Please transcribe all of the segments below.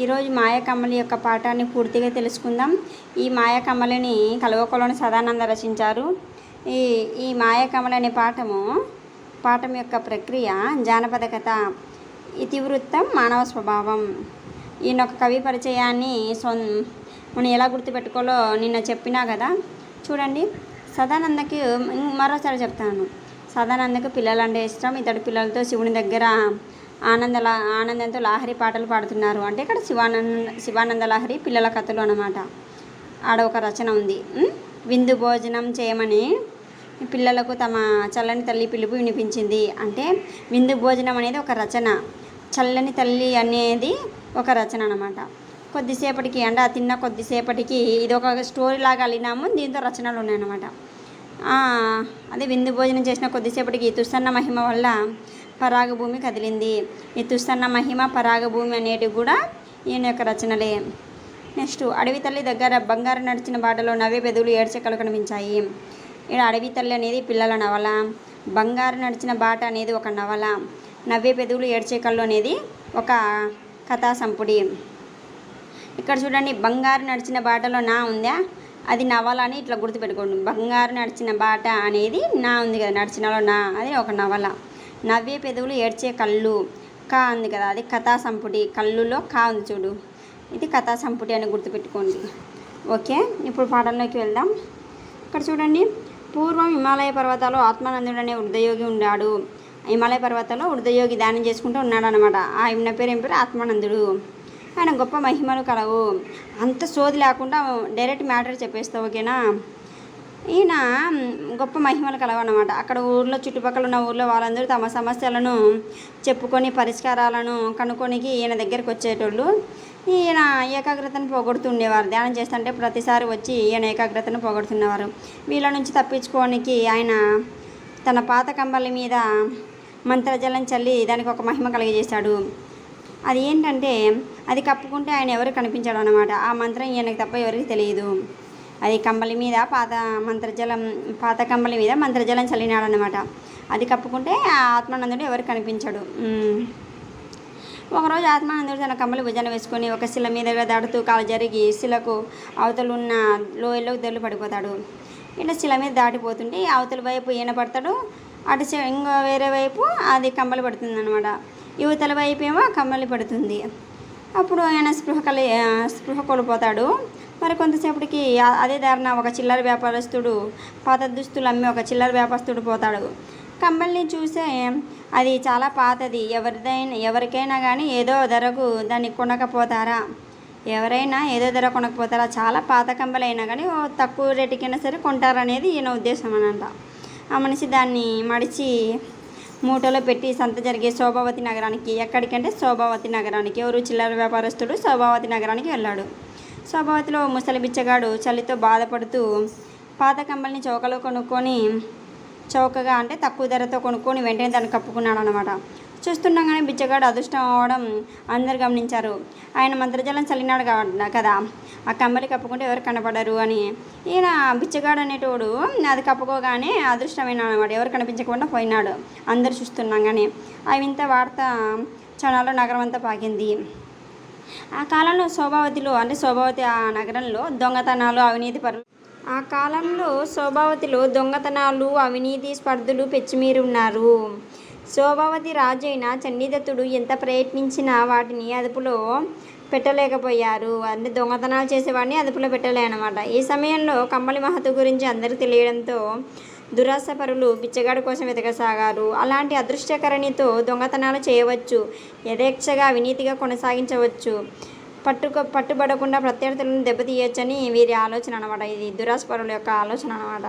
ఈరోజు మాయకమ్మలి యొక్క పాఠాన్ని పూర్తిగా తెలుసుకుందాం. ఈ మాయకమ్మలిని కలవకొలని సదానంద రచించారు. ఈ ఈ మాయకమ్మలి అనే పాఠము పాఠం యొక్క ప్రక్రియ జానపద కథ ఇతివృత్తం మానవ స్వభావం. ఈయన ఒక కవి పరిచయాన్ని సొ మనం ఎలా గుర్తుపెట్టుకోవాలో నిన్న చెప్పినా కదా? చూడండి సదానందకి మరోసారి చెప్తాను. సదానందకు పిల్లలు అంటే ఇష్టం ఇతడు పిల్లలతో శివుని దగ్గర ఆనంద ఆనందంతో లాహరి పాటలు పాడుతున్నారు. అంటే ఇక్కడ శివానంద శివానంద లాహరి పిల్లల కథలు అనమాట ఆడ ఒక రచన ఉంది. విందు భోజనం చేయమని పిల్లలకు తమ చల్లని తల్లి పిలుపు వినిపించింది. అంటే విందు భోజనం అనేది ఒక రచన. చల్లని తల్లి అనేది ఒక రచన అనమాట కొద్దిసేపటికి అంటే ఆ తిన్న కొద్దిసేపటికి ఇది ఒక స్టోరీ లాగా అల్లినాము. దీంతో రచనలు ఉన్నాయన్నమాట. అదే విందు భోజనం చేసిన కొద్దిసేపటికి తుసన్న మహిమ వల్ల పరాగభూమి కదిలింది. ఈ మహిమ పరాగభూమి అనేటివి కూడా ఈయన యొక్క రచనలే. నెక్స్ట్ అడవి తల్లి దగ్గర బంగారు నడిచిన బాటలో నవ్వే పెదవులు ఏడ్చకలు కనిపించాయి. ఇక్కడ అడవి తల్లి అనేది పిల్లల నవల. బంగారు నడిచిన బాట అనేది ఒక నవల. నవ్వే పెదవులు ఏడ్చేకళ్ళు అనేది ఒక కథా సంపుడి ఇక్కడ చూడండి బంగారు నడిచిన బాటలో నా ఉందా? అది నవల అని ఇట్లా గుర్తుపెట్టుకోండి. బంగారు నడిచిన బాట అనేది నా ఉంది కదా నడిచినలో నా అది ఒక నవల. నవ్వే పెదవులు ఏడ్చే కళ్ళు. కా ఉంది కదా అది కథా సంపుటి. కళ్ళులో కా ఉంది చూడు. ఇది కథా సంపుటి అని గుర్తుపెట్టుకోండి. ఓకే ఇప్పుడు పాఠంలోకి వెళ్దాం. ఇక్కడ చూడండి. పూర్వం హిమాలయ పర్వతాలు ఆత్మానందుడు అనే వృద్ధయోగి ఉన్నాడు హిమాలయ పర్వతాల్లో వృద్ధయోగి ధ్యానం చేసుకుంటూ ఉన్నాడనమాట ఆయన పేరు ఏం పేరు? ఆత్మానందుడు. ఆయన గొప్ప మహిమలు కలవు. అంత సోది లేకుండా డైరెక్ట్ మ్యాటర్ చెప్పేస్తావు ఓకేనా? ఈయన గొప్ప మహిమలు కలవన్నమాట. అక్కడ ఊర్లో చుట్టుపక్కల ఉన్న ఊర్లో వాళ్ళందరూ తమ సమస్యలను చెప్పుకొని పరిష్కారాలను కనుక్కొనికి ఈయన దగ్గరికి వచ్చేటోళ్ళు. ఈయన ఏకాగ్రతను పోగొడుతుండేవారు. ధ్యానం చేస్తుంటే ప్రతిసారి వచ్చి ఈయన ఏకాగ్రతను పోగొడుతున్నవారు. వీళ్ళ నుంచి తప్పించుకోనికి ఆయన తన పాత కంబల మీద మంత్రజలం చల్లి దానికి ఒక మహిమ కలిగజేశాడు. అది ఏంటంటే అది కప్పుకుంటే ఆయన ఎవరు కనిపించాడు అనమాట ఆ మంత్రం ఈయనకి తప్ప ఎవరికి తెలియదు. అది కంబలి మీద పాత మంత్రజలం పాత కంబలి మీద మంత్రజలం చల్లినాడు అనమాట అది కప్పుకుంటే ఆ ఆత్మానందుడు ఎవరు కనిపించడు. ఒకరోజు ఆత్మానందుడు తన కమ్మలు భుజాన వేసుకొని ఒక శిల మీదగా దాడుతూ కాలు జరిగి శిలకు అవతలు ఉన్న లోయలోకి దొర్లు పడిపోతాడు. ఇట్లా శిల మీద దాటిపోతుంటే అవతల వైపు ఈయన పడతాడు అటు ఇంకో వేరే వైపు అది కమ్మలి పడుతుంది అనమాట యువతల వైపు ఏమో కమ్మలి పడుతుంది. అప్పుడు ఆయన స్పృహ కలి స్పృహ కోల్పోతాడు. మరి కొంతసేపటికి అదే దారిన ఒక చిల్లర వ్యాపారస్తుడు పాత దుస్తులు అమ్మి ఒక చిల్లర వ్యాపారస్తుడు పోతాడు. కంబల్ని చూసే అది చాలా పాతది. ఎవరిదైనా ఎవరికైనా కానీ ఏదో ధరకు దాన్ని కొనకపోతారా? ఎవరైనా ఏదో ధర కొనకపోతారా? చాలా పాత కంబలైనా కానీ ఓ తక్కువ రేటుకైనా సరే కొంటారనేది ఈయన ఉద్దేశం అనంట. ఆ మనిషి దాన్ని మడిచి మూటలో పెట్టి సంత జరిగే శోభావతి నగరానికి ఎక్కడికంటే శోభావతి నగరానికి ఎవరు చిల్లర వ్యాపారస్తుడు శోభావతి నగరానికి వెళ్ళాడు. శోభావతిలో ముసలి బిచ్చగాడు చలితో బాధపడుతూ పాత కంబల్ని చౌకలో కొనుక్కొని చౌకగా అంటే తక్కువ ధరతో కొనుక్కొని వెంటనే దాన్ని కప్పుకున్నాడు అనమాట చూస్తుండగానే బిచ్చగాడు అదృష్టం అవడం అందరు గమనించారు. ఆయన మంత్రజలం చల్లినాడు కా- కదా? ఆ కమ్మలి కప్పుకుంటే ఎవరు కనపడరు అని. ఈయన బిచ్చగాడు అనేటోడు అది కప్పుకోగానే అదృష్టమైన అనమాట ఎవరు కనిపించకుండా పోయినాడు అందరు చూస్తున్నాగానే అవి వింత వార్త క్షణాల్లో నగరం అంతా పాకింది. ఆ కాలంలో శోభావతిలో అంటే శోభావతి ఆ నగరంలో దొంగతనాలు అవినీతి పరులు ఆ కాలంలో శోభావతిలో దొంగతనాలు అవినీతి స్పర్ధలు పెచ్చిమీరి ఉన్నారు శోభావతి రాజైన చండీదత్తుడు ఎంత ప్రయత్నించినా వాటిని అదుపులో పెట్టలేకపోయారు. అంటే దొంగతనాలు చేసేవాడిని అదుపులో పెట్టలే అనమాట ఈ సమయంలో కమ్మలి మహత గురించి అందరికీ తెలియడంతో దురాశపరులు బిచ్చగాడు కోసం వెతకసాగారు. అలాంటి అదృష్టకరణితో దొంగతనాలు చేయవచ్చు యథేచ్ఛగా వినీతిగా కొనసాగించవచ్చు. పట్టుక పట్టుబడకుండా ప్రత్యర్థులను దెబ్బతీయొచ్చని వీరి ఆలోచన అనమాట ఇది దురాశపరుల యొక్క ఆలోచన అనమాట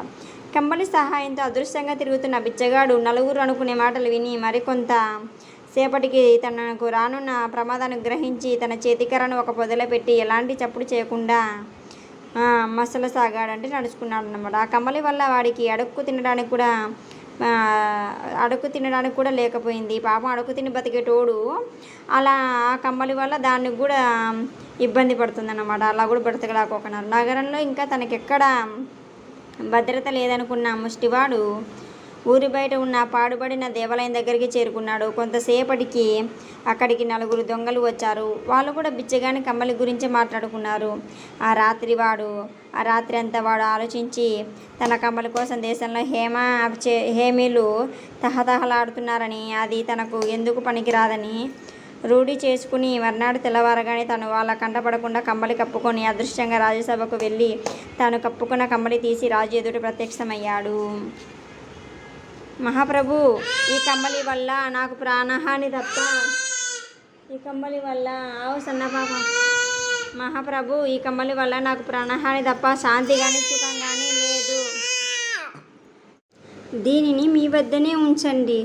కంబలి సహాయంతో అదృశ్యంగా తిరుగుతున్న బిచ్చగాడు నలుగురు అనుకునే మాటలు విని మరికొంత సేపటికి తనకు రానున్న ప్రమాదాన్ని గ్రహించి తన చేతికరను ఒక పొదలో పెట్టి ఎలాంటి చప్పుడు చేయకుండా మసల సాగాడంటే నడుచుకున్నాడు అనమాట ఆ కమ్మలి వల్ల వాడికి అడుక్కు తినడానికి కూడా ఆ, తినడానికి కూడా లేకపోయింది. పాపం అడుక్కు తిని బతికేటోడు. అలా ఆ కమ్మలి వల్ల దానికి కూడా ఇబ్బంది పడుతుంది అన్నమాట అలా కూడా బ్రతకలేకపోతున్నారు నగరంలో ఇంకా తనకెక్కడ భద్రత లేదనుకున్న ముష్టివాడు ఊరి బయట ఉన్న పాడుబడిన దేవాలయం దగ్గరికి చేరుకున్నాడు. కొంతసేపటికి అక్కడికి నలుగురు దొంగలు వచ్చారు. వాళ్ళు కూడా బిచ్చగాని కమ్మలి గురించి మాట్లాడుకున్నారు. ఆ రాత్రి వాడు ఆ రాత్రి అంతా వాడు ఆలోచించి తన కమ్మలి కోసం దేశంలో హేమ చే హేమీలు తహతహలాడుతున్నారని అది తనకు ఎందుకు పనికిరాదని రూఢి చేసుకుని మర్నాడు తెల్లవారగానే తను వాళ్ళ కంటపడకుండా కమ్మలి కప్పుకొని అదృశ్యంగా రాజ్యసభకు వెళ్ళి తాను కప్పుకున్న కమ్మలి తీసి రాజు ఎదుట ప్రత్యక్షమయ్యాడు. మహాప్రభు ఈ కమ్మలి వల్ల నాకు ప్రాణహాని తప్ప ఈ కమ్మలి వల్ల ఆవు సన్నపాప మహాప్రభు ఈ కమ్మలి వల్ల నాకు ప్రాణహాని తప్ప శాంతి కానీ సుఖం కానీ లేదు. దీనిని మీ వద్దనే ఉంచండి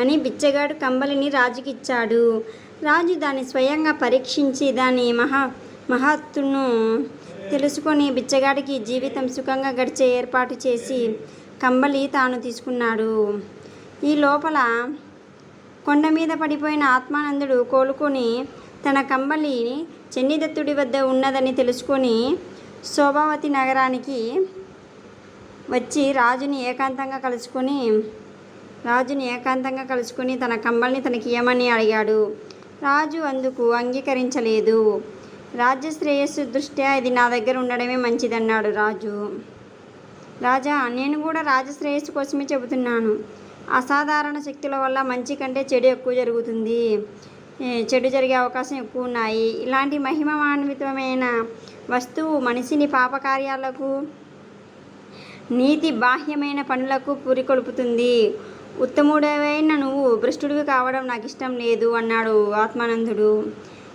అని బిచ్చగాడు కంబలిని రాజుకిచ్చాడు. రాజు దాన్ని స్వయంగా పరీక్షించి దాని మహా మహత్తును తెలుసుకొని బిచ్చగాడికి జీవితం సుఖంగా గడిచే ఏర్పాటు చేసి కంబలి తాను తీసుకున్నాడు. ఈ లోపల కొండ మీద పడిపోయిన ఆత్మానందుడు కోలుకొని తన కంబలి చెన్నిదత్తుడి వద్ద ఉన్నదని తెలుసుకొని శోభావతి నగరానికి వచ్చి రాజుని ఏకాంతంగా కలుసుకొని రాజుని ఏకాంతంగా కలుసుకొని తన కంబల్ని తనకి ఇయ్యమని అడిగాడు. రాజు అందుకు అంగీకరించలేదు. రాజ్య శ్రేయస్సు దృష్ట్యా ఇది నా దగ్గర ఉండడమే మంచిదన్నాడు రాజు. రాజా నేను కూడా రాజశ్రేయస్సు కోసమే చెబుతున్నాను. అసాధారణ శక్తుల వల్ల మంచి కంటే చెడు ఎక్కువ జరుగుతుంది. చెడు జరిగే అవకాశం ఎక్కువ ఉన్నాయి ఇలాంటి మహిమాన్వితమైన వస్తువు మనిషిని పాపకార్యాలకు నీతి బాహ్యమైన పనులకు పురికొల్పుతుంది. ఉత్తముడవైన నువ్వు భ్రష్టుడివి కావడం నాకు ఇష్టం లేదు అన్నాడు ఆత్మానందుడు.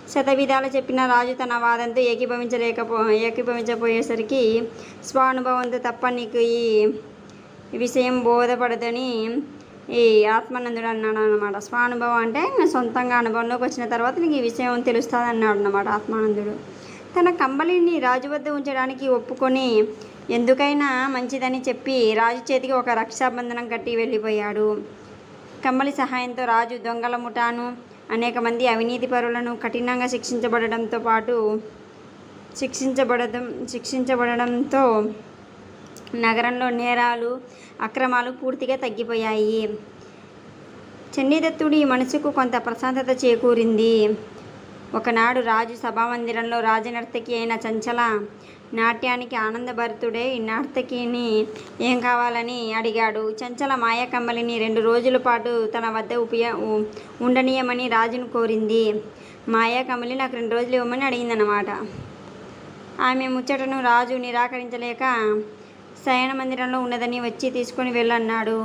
శతవిధాలు చెప్పిన రాజు తన వాదంతో ఏకీభవించలేకపో ఏకీభవించపోయేసరికి స్వానుభవంతో తప్ప నీకు ఈ విషయం బోధపడదని ఈ ఆత్మానందుడు అన్నాడు అనమాట స్వానుభవం అంటే సొంతంగా అనుభవంలోకి వచ్చిన తర్వాత నీకు ఈ విషయం తెలుస్తుంది అన్నాడు అన్నమాట ఆత్మానందుడు. తన కంబలిని రాజు వద్ద ఉంచడానికి ఒప్పుకొని ఎందుకైనా మంచిదని చెప్పి రాజు చేతికి ఒక రక్షాబంధనం కట్టి వెళ్ళిపోయాడు. కమ్మలి సహాయంతో రాజు దొంగల ముఠాను అనేక మంది అవినీతి పరులను కఠినంగా శిక్షించబడడంతో పాటు శిక్షించబడడం శిక్షించబడడంతో నగరంలో నేరాలు అక్రమాలు పూర్తిగా తగ్గిపోయాయి. చెన్నిదత్తుడి మనసుకు కొంత ప్రశాంతత చేకూరింది. ఒకనాడు రాజు సభామందిరంలో రాజనర్తకి అయిన చంచల నాట్యానికి ఆనందభరితుడే నర్తకిని ఏం కావాలని అడిగాడు. చంచల మాయకమ్మలిని రెండు రోజుల పాటు తన వద్ద ఉపయ ఉండనీయమని రాజును కోరింది. మాయాకమ్మలి నాకు రెండు రోజులు ఇవ్వమని అడిగిందన్నమాట. ఆమె ముచ్చటను రాజు నిరాకరించలేక శయన మందిరంలో ఉన్నదని వచ్చి తీసుకొని వెళ్ళన్నాడు.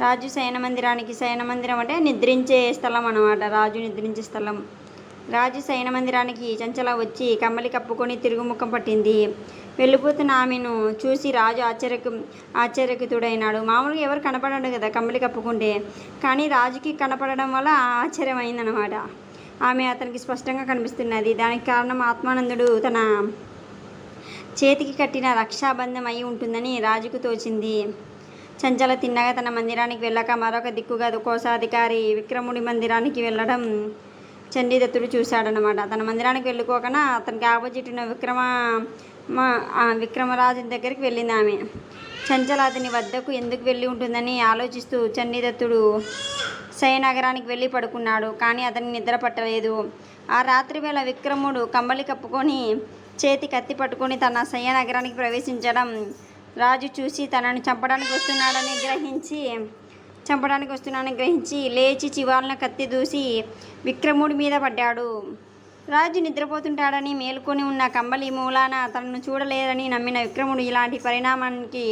రాజు శయన మందిరానికి శయన మందిరం అంటే నిద్రించే స్థలం అన్నమాట. రాజు నిద్రించే స్థలం. రాజు శయన మందిరానికి చంచల వచ్చి కమ్మలి కప్పుకొని తిరుగుముఖం పట్టింది. వెళ్ళిపోతున్న ఆమెను చూసి రాజు ఆశ్చర్యకు ఆశ్చర్యకుతుడైనాడు. మామూలుగా ఎవరు కనపడడు కదా కమ్మలి కప్పుకుంటే. కానీ రాజుకి కనపడడం వల్ల ఆశ్చర్యమైందనమాట ఆమె అతనికి స్పష్టంగా కనిపిస్తున్నది. దానికి కారణం ఆత్మానందుడు తన చేతికి కట్టిన రక్షాబంధం అయి ఉంటుందని రాజుకు తోచింది. చంచల తిన్నగా తన మందిరానికి వెళ్ళాక మరొక దిక్కుగా కోశాధికారి విక్రముడి మందిరానికి వెళ్ళడం చండీదత్తుడు చూశాడనమాట తన మందిరానికి వెళ్ళుకోకనా అతనికి ఆపోజిట్ ఉన్న విక్రమ మా- విక్రమరాజు దగ్గరికి వెళ్ళింది ఆమె. చంచల అతని వద్దకు ఎందుకు వెళ్ళి ఉంటుందని ఆలోచిస్తూ చండీదత్తుడు శయనగరానికి వెళ్ళి పడుకున్నాడు. కానీ అతని నిద్ర పట్టలేదు. ఆ రాత్రి వేళ విక్రముడు కంబలి కప్పుకొని చేతి కత్తి పట్టుకొని తన శయనగరానికి ప్రవేశించడం రాజు చూసి తనను చంపడానికి వస్తున్నాడని గ్రహించి చంపడానికి వస్తున్నానని గ్రహించి లేచి చివాలన కత్తి దూసి విక్రముడి మీద పడ్డాడు. రాజు నిద్రపోతుంటాడని మేలుకొని ఉన్న కంబలి మూలాన తనను చూడలేదని నమ్మిన విక్రముడు ఇలాంటి పరిణామానికి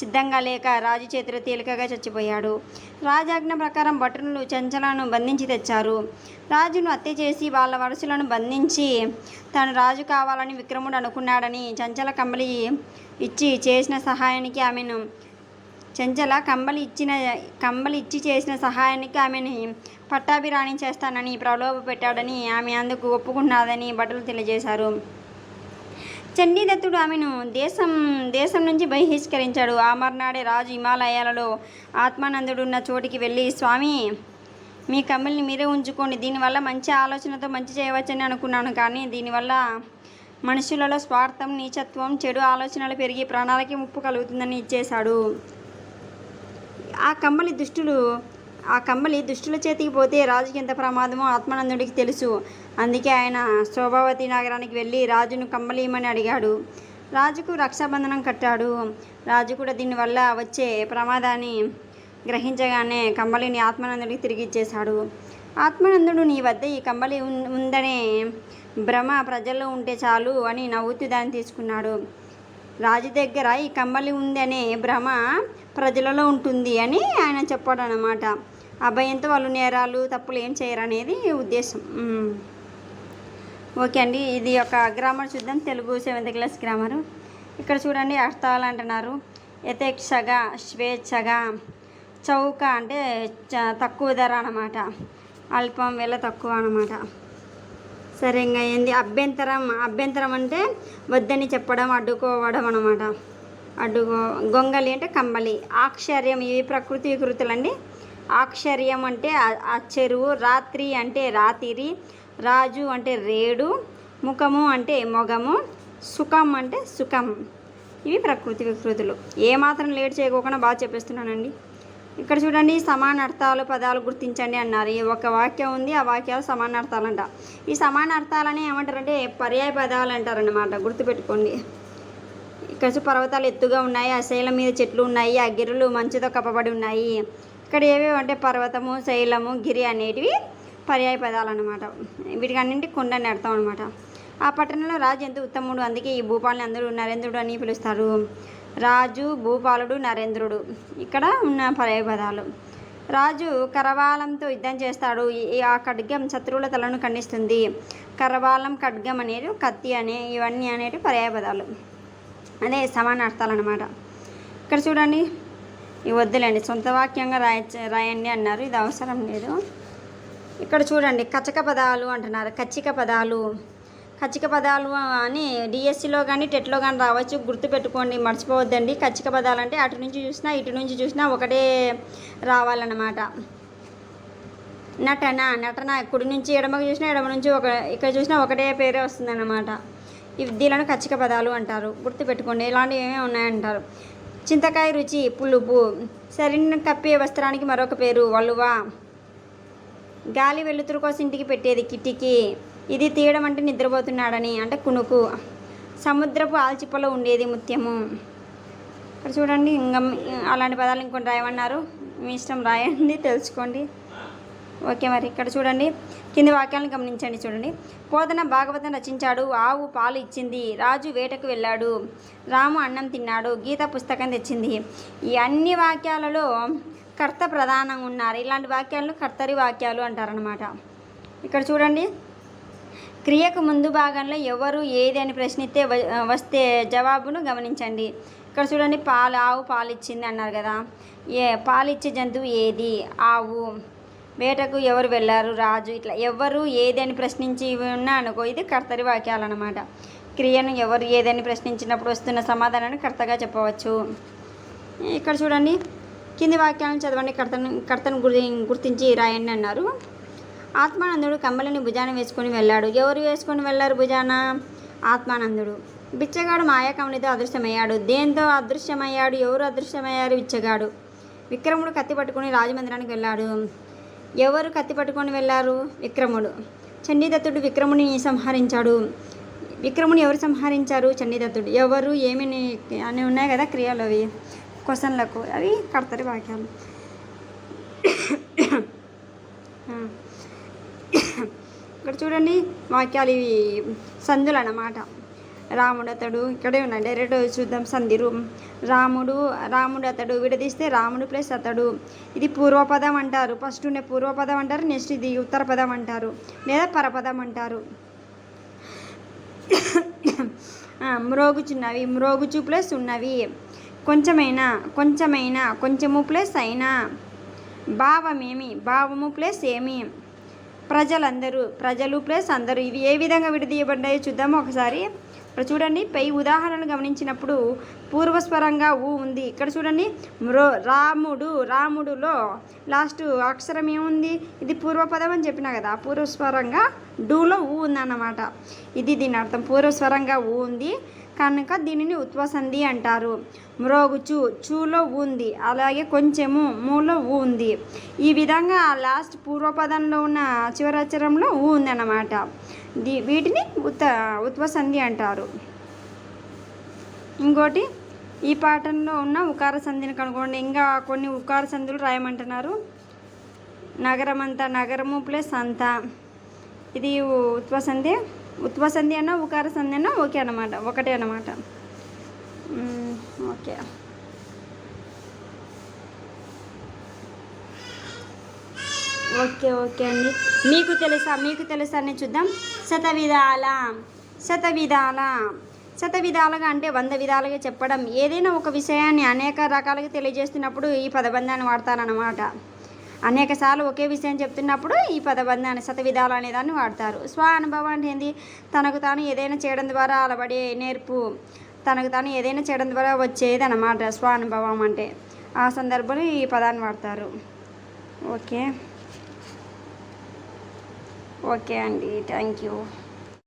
సిద్ధంగా లేక రాజు చేతిలో తేలికగా చచ్చిపోయాడు. రాజాజ్ఞ ప్రకారం భటులు చంచలను బంధించి తెచ్చారు. రాజును హత్య చేసి వాళ్ళ వరుసలను బంధించి తాను రాజు కావాలని విక్రముడు అనుకున్నాడని చంచల కంబలి ఇచ్చి చేసిన సహాయానికి ఆమెను చెంచల కంబలి ఇచ్చిన కంబలి ఇచ్చి చేసిన సహాయానికి ఆమెని పట్టాభిరాణి చేస్తానని ప్రలోభ పెట్టాడని ఆమె అందుకు ఒప్పుకున్నదని భటులు తెలియజేశారు. చండీదత్తుడు ఆమెను దేశం దేశం నుంచి బహిష్కరించాడు. ఆ మర్నాడే రాజు హిమాలయాలలో ఆత్మానందుడు ఉన్న చోటికి వెళ్ళి స్వామి మీ కమ్మల్ని మీరే ఉంచుకోండి. దీనివల్ల మంచి ఆలోచనతో మంచి చేయవచ్చని అనుకున్నాను. కానీ దీనివల్ల మనుషులలో స్వార్థం నీచత్వం చెడు ఆలోచనలు పెరిగి ప్రాణాలకి ముప్పు కలుగుతుందని ఇచ్చేశాడు. ఆ కమ్మలి దుష్టులు ఆ కమ్మలి దుష్టుల చేతికి పోతే రాజుకి ఎంత ప్రమాదమో ఆత్మానందుడికి తెలుసు. అందుకే ఆయన శోభావతి నగరానికి వెళ్ళి రాజును కమ్మలియమని అడిగాడు. రాజుకు రక్షాబంధనం కట్టాడు. రాజు కూడా దీనివల్ల వచ్చే ప్రమాదాన్ని గ్రహించగానే కమ్మలిని ఆత్మానందుడికి తిరిగి ఇచ్చేశాడు. ఆత్మానందుడు నీ వద్ద ఈ కమ్మలి ఉందనే భ్రమ ప్రజల్లో ఉంటే చాలు అని నవ్వుతూ దాన్ని తీసుకున్నాడు. రాజు దగ్గర ఈ కమ్మలి ఉందనే భ్రమ ప్రజలలో ఉంటుంది అని ఆయన చెప్పాడు అనమాట ఆ భయంతో వాళ్ళు నేరాలు తప్పులు ఏం చేయరు అనేది ఉద్దేశం ఓకే అండి ఇది ఒక గ్రామర్ చూద్దాం. Telugu seventh class grammar. ఇక్కడ చూడండి అర్థాలు అంటున్నారు. యథేక్షగా స్వేచ్ఛగా చౌక అంటే తక్కువ ధర అనమాట అల్పం వెల తక్కువ అన్నమాట. సరే ఇంకా ఏంది? అభ్యంతరం అభ్యంతరం అంటే వద్దని చెప్పడం అడ్డుకోవడం అనమాట అటు గొంగలి అంటే కంబలి. ఆక్షర్యం ఇవి ప్రకృతి వికృతులండి. ఆక్షర్యం అంటే ఆ- చెరువు రాత్రి అంటే రాతిరి రాజు అంటే రేడు ముఖము అంటే మొగము సుఖం అంటే సుఖం. ఇవి ప్రకృతి వికృతులు. ఏమాత్రం లేట్ చేయకోకుండా బాగా చెప్పేస్తున్నానండి. ఇక్కడ చూడండి సమాన అర్థాలు పదాలు గుర్తించండి అన్నారు. ఈ ఒక వాక్యం ఉంది ఆ వాక్యాలు సమాన అంట ఈ సమాన అర్థాలని ఏమంటారంటే పర్యాయ పదాలు అంటారన్నమాట. గుర్తుపెట్టుకోండి. ఇక్కడ పర్వతాలు ఎత్తుగా ఉన్నాయి. ఆ శైలం మీద చెట్లు ఉన్నాయి. ఆ గిరులు మంచుతో కప్పబడి ఉన్నాయి. ఇక్కడ ఏవేవి అంటే పర్వతము శైలము గిరి అనేటివి పర్యాయ పదాలు అనమాట వీటికి అన్నింటి కొండని అర్థం అనమాట ఆ పట్టణంలో రాజు ఎంత ఉత్తముడు? అందుకే ఈ భూపాలని అందరూ నరేంద్రుడు అని పిలుస్తారు. రాజు భూపాలుడు నరేంద్రుడు. ఇక్కడ ఉన్న పర్యాయ పదాలు. రాజు కరవాలంతో యుద్ధం చేస్తాడు. ఈ- ఆ ఖడ్గం శత్రువుల తలను ఖండిస్తుంది. కరవాలం ఖడ్గం అనేది కత్తి అనే ఇవన్నీ అనేటివి పర్యాయ పదాలు. అదే సమాన అనమాట ఇక్కడ చూడండి ఇవి వద్దులేండి సొంత వాక్యంగా రాయ రాయండి అన్నారు ఇది అవసరం లేదు. ఇక్కడ చూడండి కచక పదాలు అంటున్నారు కచ్చిక పదాలు. కచ్చిక పదాలు అని డిఎస్సిలో కానీ టెట్లో కానీ రావచ్చు గుర్తుపెట్టుకోండి మర్చిపోవద్దండి. కచ్చిక పదాలు అంటే అటు నుంచి చూసినా ఇటు నుంచి చూసినా ఒకటే రావాలన్నమాట. నటన నటన కుడి నుంచి ఎడమకు చూసినా ఎడమ నుంచి ఒక ఇక్కడ చూసినా ఒకటే పేరే వస్తుందన్నమాట. దీనిని దీలను కచ్చిక పదాలు అంటారు గుర్తుపెట్టుకోండి. ఇలాంటివి ఏమేమి ఉన్నాయంటారు? చింతకాయ రుచి పులుపు శరీరం కప్పే వస్త్రానికి మరొక పేరు వలువ. గాలి వెలుతురు కోసం ఇంటికి పెట్టేది కిటికీ. ఇది తీయడం అంటే నిద్రపోతున్నాడని అంటే కునుకు సముద్రపు ఆల్చిప్పలో ఉండేది ముత్యము. ఇక్కడ చూడండి ఇంకా అలాంటి పదాలు ఇంకొని రాయమన్నారు. మీ ఇష్టం రాయండి తెలుసుకోండి. ఓకే మరి ఇక్కడ చూడండి. కింది వాక్యాలను గమనించండి చూడండి. పోతన భాగవతం రచించాడు ఆవు పాలు ఇచ్చింది రాజు వేటకు వెళ్ళాడు రాము అన్నం తిన్నాడు గీత పుస్తకం తెచ్చింది. ఈ అన్ని వాక్యాలలో కర్త ప్రధానంగా ఉన్నారు. ఇలాంటి వాక్యాలను కర్తరి వాక్యాలు అంటారనమాట ఇక్కడ చూడండి. క్రియకు ముందు భాగంలో ఎవరు ఏది అని ప్రశ్నిస్తే వ- వస్తే జవాబును గమనించండి. ఇక్కడ చూడండి పాలు ఆవు పాలు ఇచ్చింది అన్నారు కదా. ఏ పాలిచ్చే జంతువు ఏది? ఆవు వేటకు ఎవరు వెళ్ళారు? రాజు ఇట్లా ఎవరు ఏదని ప్రశ్నించి ఉన్నా అనుకో ఇది కర్తరి వాక్యాలు అనమాట క్రియను ఎవరు ఏదని ప్రశ్నించినప్పుడు వస్తున్న సమాధానాన్ని కర్తగా చెప్పవచ్చు. ఇక్కడ చూడండి. కింది వాక్యాలను చదవండి. కర్తను కర్తను గురి గుర్తించి రాయండి అన్నారు. ఆత్మానందుడు కమ్మలిని భుజాన వేసుకొని వెళ్ళాడు. ఎవరు వేసుకొని వెళ్ళారు భుజాన? ఆత్మానందుడు. బిచ్చగాడు మాయాకమనితో అదృశ్యమయ్యాడు. దేంతో అదృశ్యమయ్యాడు? ఎవరు అదృశ్యమయ్యారు? బిచ్చగాడు. విక్రముడు కత్తి పట్టుకుని రాజమందిరానికి వెళ్ళాడు. ఎవరు కత్తి పట్టుకొని వెళ్ళారు? విక్రముడు. చండీదత్తుడు విక్రముని సంహరించాడు. విక్రముని ఎవరు సంహరించారు? చండీదత్తుడు. ఎవరు ఏమి అని ఉన్నాయి కదా క్రియలు అవి. క్వశ్చన్లకు. అవి కడతారు వాక్యాలు. ఇక్కడ చూడండి వాక్యాలు ఇవి. సందులు అన్నమాట. రాముడు అతడు ఇక్కడే ఉన్నాడు డైరెక్ట్ చూద్దాం సంధిరు. రాముడు రాముడు అతడు విడదీస్తే రాముడు ప్లస్ అతడు. ఇది పూర్వపదం అంటారు. ఫస్ట్ ఉండే పూర్వపదం అంటారు నెక్స్ట్ ఇది ఉత్తర పదం అంటారు లేదా పరపదం అంటారు. మ్రోగుచున్నవి. మ్రోగుచు ప్లస్ ఉన్నవి. కొంచెమైనా కొంచెమైనా కొంచెము ప్లస్ అయినా. భావమేమి? భావము ప్లస్ ఏమి? ప్రజలందరూ ప్రజలు ప్లస్ అందరూ. ఇవి ఏ విధంగా విడదీయబడ్డాయో చూద్దాము ఒకసారి. ఇక్కడ చూడండి పై ఉదాహరణలు గమనించినప్పుడు పూర్వస్వరంగా ఊ ఉంది. ఇక్కడ చూడండి మ్రో రాముడు రాముడులో లాస్ట్ అక్షరం ఏముంది? ఇది పూర్వపదం అని చెప్పినా కదా పూర్వస్వరంగా డూలో ఊ ఉందన్నమాట. ఇది దీని అర్థం. పూర్వస్వరంగా ఊ ఉంది. కనుక దీనిని ఉత్వసంధి అంటారు. మ్రోగుచు చూలో ఉంది అలాగే కొంచెము మూలో ఊ ఉంది ఈ విధంగా లాస్ట్ పూర్వపదంలో ఉన్న చివరచరంలో ఊ ఉంది అన్నమాట దీ వీటిని ఉత్త ఉత్వసంధి అంటారు. ఇంకోటి ఈ పాఠంలో ఉన్న ఉకార సంధిని కనుగొండి ఇంకా కొన్ని ఉకార సంధులు రాయమంటున్నారు. నగరం అంతా నగరము ప్లస్ అంతా. ఇది ఉత్వసంధి. ఉత్వసంధి అన్నా ఉకార సంధి అన్నా ఓకే అనమాట ఒకటే అనమాట ఓకే. ఓకే ఓకే అండి. మీకు తెలుసా మీకు తెలుసా అని చూద్దాం. శత విధాల శత విధాల శత విధాలుగా అంటే వంద విధాలుగా చెప్పడం. ఏదైనా ఒక విషయాన్ని అనేక రకాలుగా తెలియజేస్తున్నప్పుడు ఈ పదబంధాన్ని వాడతారన్నమాట. అనేక సార్లు ఒకే విషయం చెప్తున్నప్పుడు ఈ పదబంధాన్ని శతవిధాలు అనే అనేదాన్ని వాడతారు. స్వ అనుభవం అంటే ఏంది? తనకు తాను ఏదైనా చేయడం ద్వారా అలబడే నేర్పు తనకు తాను ఏదైనా చేయడం ద్వారా వచ్చేది అన్నమాట స్వ అనుభవం అంటే. ఆ సందర్భంలో ఈ పదాన్ని వాడతారు. ఓకే. ఓకే అండి. Thank you.